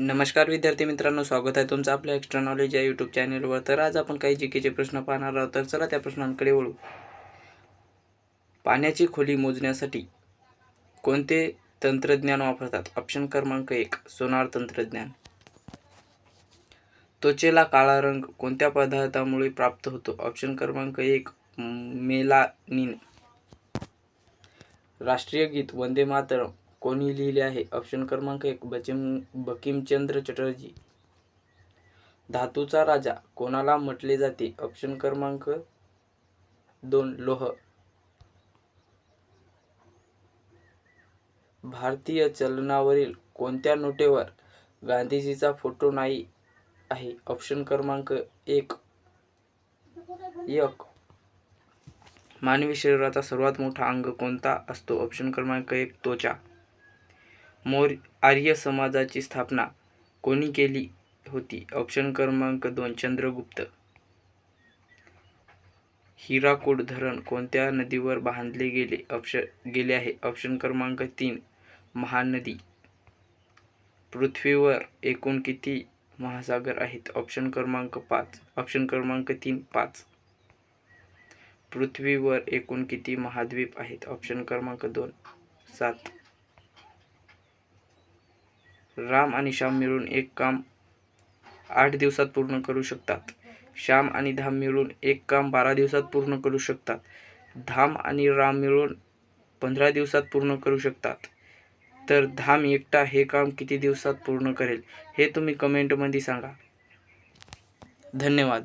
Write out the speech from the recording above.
नमस्कार विद्यार्थी मित्रांनो स्वागत आहे तुमचं आपल्या एक्स्ट्रा नॉलेज या यूट्यूब चॅनलवर तर आज आपण काही जीकेचे प्रश्न पाहणार आहोत. तर चला त्या प्रश्नांकडे वळू. पाण्याची खोली मोजण्यासाठी कोणते तंत्रज्ञान वापरतात? ऑप्शन क्रमांक एक सोनार तंत्रज्ञान. त्वचेला काळा रंग कोणत्या पदार्थामुळे प्राप्त होतो? ऑप्शन क्रमांक एक मेलानिन. राष्ट्रीय गीत वंदे मातरम. कोणी लिहिले आहे? ऑप्शन क्रमांक एक बचिम बकिमचंद्र चटर्जी. धातूचा राजा कोणाला म्हटले जाते? ऑप्शन क्रमांक दोन लोह. भारतीय चलनावरील कोणत्या नोटेवर गांधीजीचा फोटो नाही आहे? ऑप्शन क्रमांक एक. एक. मानवी शरीराचा सर्वात मोठा अंग कोणता असतो? ऑप्शन क्रमांक एक त्वचा. मौर्य आर्य समाजाची स्थापना कोणी केली होती? ऑप्शन क्रमांक दोन चंद्रगुप्त. हिराकूड धरण कोणत्या नदीवर बांधले गेले? ऑप्शन गेले आहे. ऑप्शन क्रमांक तीन महानदी. पृथ्वीवर एकूण किती महासागर आहेत? ऑप्शन क्रमांक पाच ऑप्शन क्रमांक तीन पाच. पृथ्वीवर एकूण किती महाद्वीप आहेत? ऑप्शन क्रमांक दोन सात. राम आणि श्याम मिळून एक काम आठ दिवसात पूर्ण करू शकतात. श्याम आणि धाम मिळून एक काम बारा दिवसात पूर्ण करू शकतात. धाम आणि राम मिळून पंधरा दिवसात पूर्ण करू शकतात. तर धाम एकटा हे काम किती दिवसात पूर्ण करेल हे तुम्ही कमेंटमध्ये सांगा. धन्यवाद.